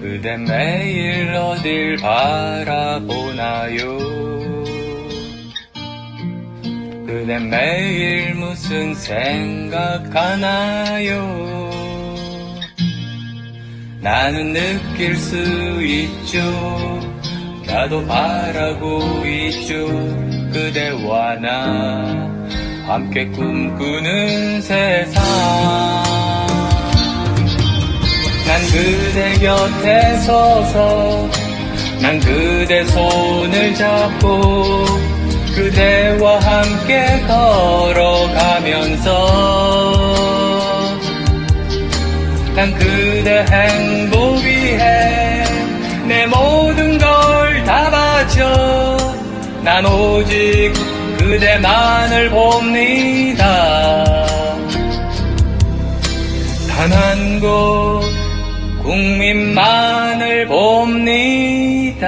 그대 매일 어딜 바라보나요? 그대 매일 무슨 생각하나요? 나는 느낄 수 있죠. 나도 바라고 있죠. 그대와 나 함께 꿈꾸는 세상 난 그대 곁에 서서 난 그대 손을 잡고 그대와 함께 걸어가면서 난 그대 행복 위해 내 모든 걸 다 바쳐 난 오직 그대만을 봅니다. 단한 곳 국민만을 봅니다